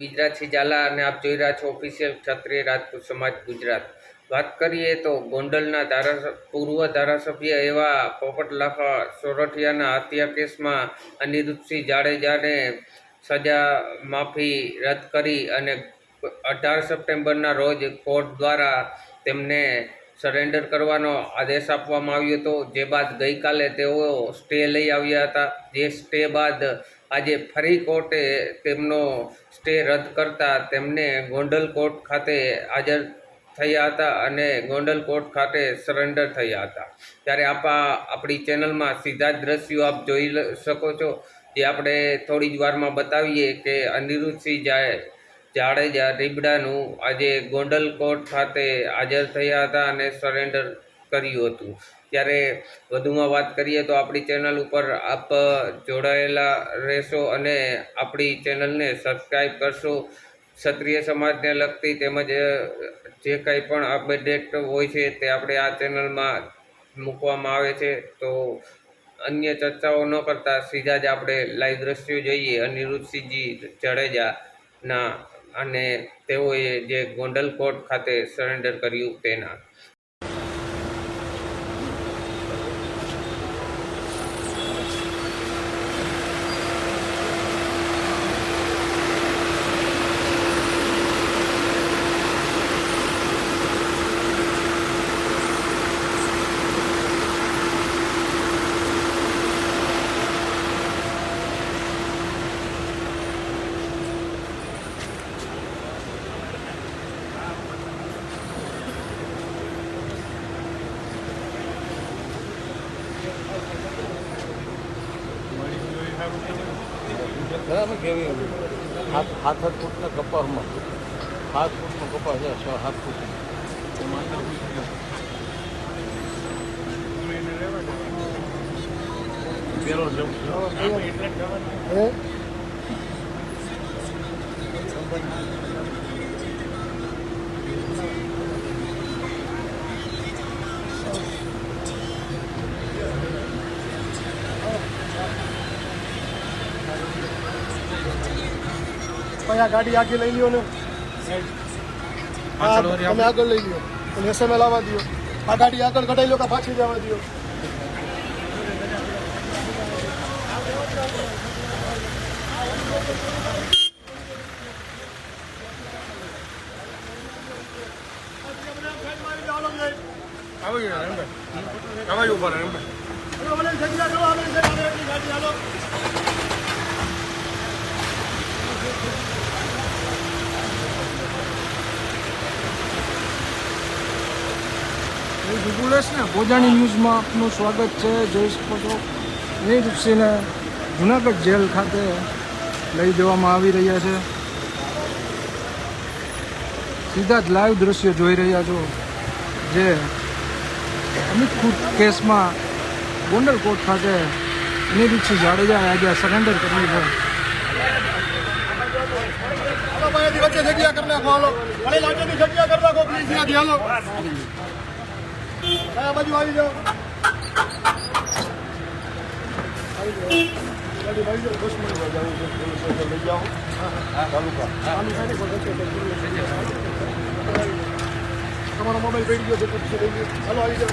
ગુજરાતથી ઝાલા અને આપ જોઈ રહ્યા છો ઓફિશિયલ ક્ષત્રિય રાજપૂત સમાજ ગુજરાત. વાત કરીએ તો ગોંડલના ધારાસભ્ય પૂર્વ ધારાસભ્ય એવા પોપટલાખા સોરઠિયાના હત્યા કેસમાં અનિરુદ્ધસિંહ જાડેજાને સજા માફી રદ કરી અને અઢાર સપ્ટેમ્બરના રોજ કોર્ટ દ્વારા તેમને સરેન્ડર કરવાનો આદેશ આપવામાં આવ્યો હતો. જે બાદ ગઈકાલે તેઓ સ્ટે લઈ આવ્યા હતા. જે સ્ટે બાદ આજે ફરી કોર્ટે તેમનો સ્ટે રદ કરતા તેમને ગોંડલ કોર્ટ ખાતે હાજર થયા હતા અને ગોંડલ કોર્ટ ખાતે સરેન્ડર થયા હતા. ત્યારે આપા, આપણી ચેનલમાં સીધા જ દ્રશ્યો આપ જોઈ શકો છો. જે આપણે થોડી જ વારમાં બતાવીએ કે અનિરુદ્ધસિંહ જાય જાડેજા રીબડાનું આજે ગોંડલ કોર્ટ ખાતે હાજર થયા હતા અને સરેન્ડર કર્યું હતું. ત્યારે વધુમાં વાત કરીએ તો આપણી ચેનલ ઉપર આપ જોડાયેલા રહેશો અને આપણી ચેનલને સબસ્ક્રાઈબ કરશો. ક્ષત્રિય સમાજને લગતી તેમજ જે કંઈ પણ અપડેટ હોય છે તે આપણે આ ચેનલમાં મૂકવામાં આવે છે. તો અન્ય ચર્ચાઓ ન કરતા સીધા જ આપણે લાઈવ દ્રશ્યો જોઈએ. અનિરુદ્ધસિંહજી જાડેજાના અને તેઓએ જે ગોંડલકોટ ખાતે સરેન્ડર કર્યું તેના. બરાબર કેવી હાથ હાથ હાથ ફૂટના કપાસમાં. હાથ ફૂટનો કપાસ છે છ હાથ ફૂટ. પેલો જવું ભાઈ આ ગાડી આગળ લઈ લ્યો ને. હા, તમે આગળ લઈ લ્યો. અને એસએમએલ આવવા દો આ ગાડી આગળ કઢાઈ લો કે પાછી જવા દો જગ્યા જો આવે ગાડી હાલો. ભોજાણી ન્યૂઝમાં આપનું સ્વાગત છે. જોઈ શકો છો અનિરુદ્ધસિંહને જુનાગઢ જેલ ખાતે લઈ જવામાં આવી રહ્યા છે. સીધા જ લાઈવ દ્રશ્યો જોઈ રહ્યા છો જે અમિત કેસમાં ગોંડલ કોર્ટ ખાતે અનિરુદ્ધસિંહ જાડેજાએ આજે સરેન્ડર કર્યું છે. જગ્યા કરી નાખો, હાલો. જગ્યા કરી નાખો પ્લીઝ ત્યાંથી હાલો આ બાજુ આવી જાઓ આવી જાઓ. આવી જાઓ મળી જાય જવું છે પોલીસ સ્ટેશન જાઓ પોલીસ પોલીસ. તમારો મોબાઈલ પડી ગયો છે, પછી લઈ ગયો હાલો, આવી જાઓ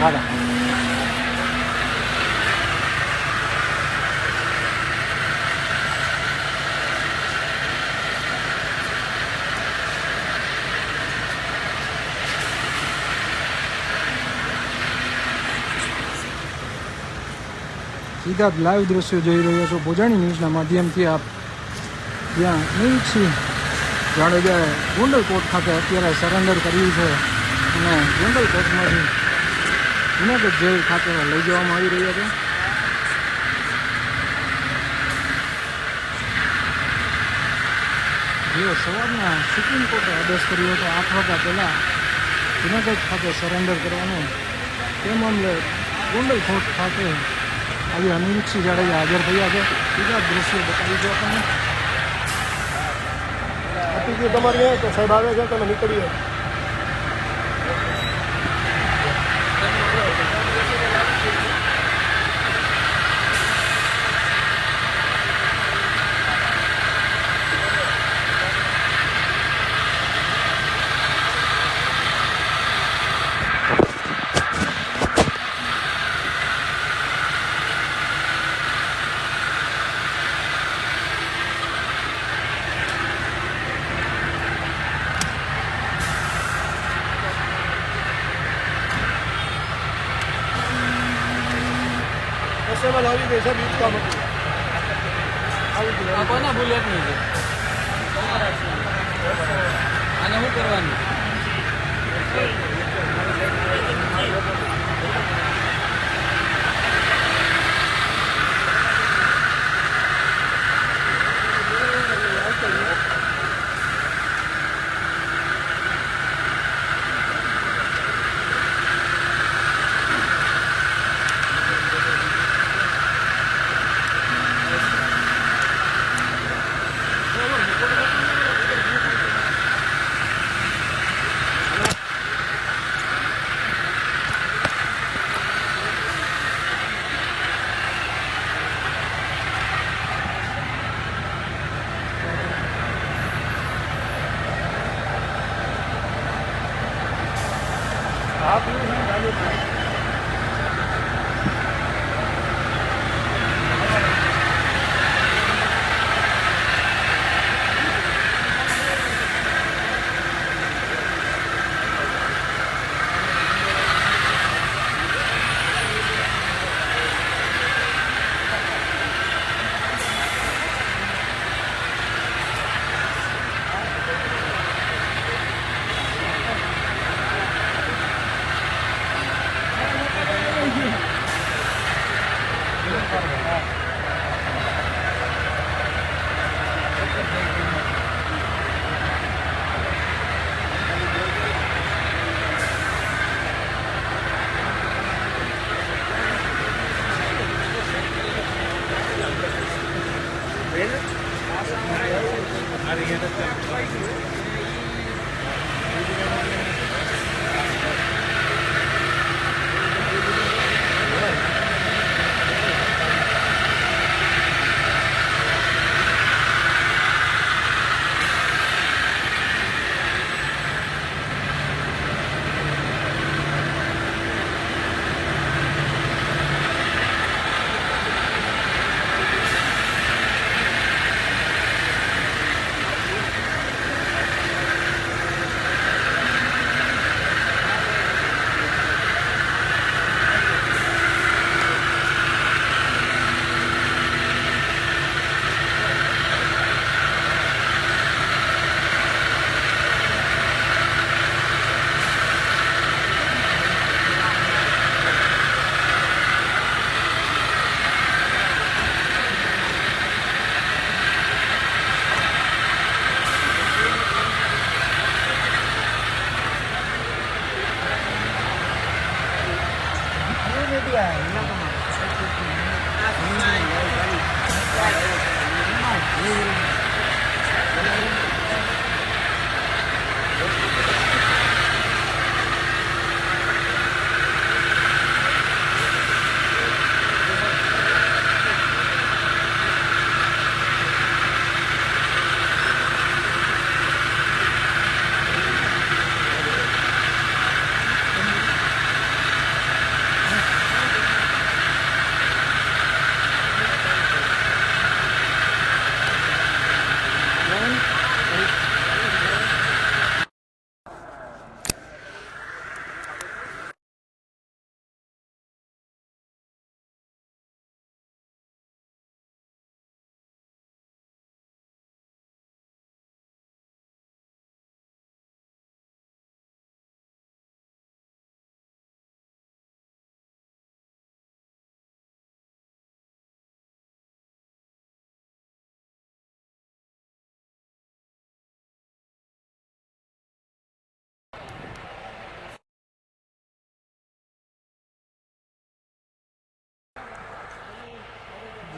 હાલા સીધા લાઈવ દ્રશ્યો જોઈ રહ્યા છો. ભોજાણી ન્યૂઝના માધ્યમથી આપ જ્યાં નિરીક્ષી જાડેજાએ ગુંડલકોટ ખાતે અત્યારે સરેન્ડર કર્યું છે અને ગુંડલકોટમાંથી જુનાગઢ જેલ ખાતે લઈ જવામાં આવી રહ્યા છે. જેઓ સવારના સુપ્રીમ કોર્ટે આદેશ કર્યો હતો, આઠ વાગ્યા પહેલાં જુનાગઢ ખાતે સરેન્ડર કરવાનું, તે મામલે ગોંડલ કોર્ટ ખાતે આવી અનિરીક્ષી જાડેજા હાજર થયા છે. બીજા દ્રશ્યો બતાવી દો આપણને તમારી અહીંયા તો સાહેબ આવે છે તમે નીકળીએ.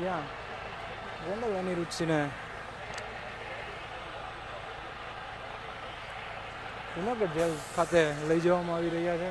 જ્યાં ગોંડલ અનિરુદ્ધસિંહને જુનાગઢ જેલ ખાતે લઈ જવામાં આવી રહ્યા છે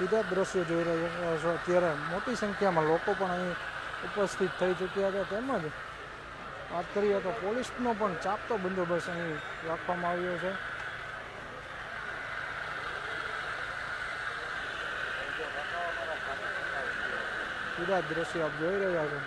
સીધા દ્રશ્યો જોઈ રહ્યા છો અત્યારે. મોટી સંખ્યામાં લોકો પણ અહીં ઉપસ્થિત થઈ ચૂક્યા છે. તેમજ વાત કરીએ તો પોલીસનો પણ ચાપતો બંદોબસ્ત અહીં રાખવામાં આવ્યો છે. સીધા દ્રશ્યો આપ જોઈ રહ્યા છો.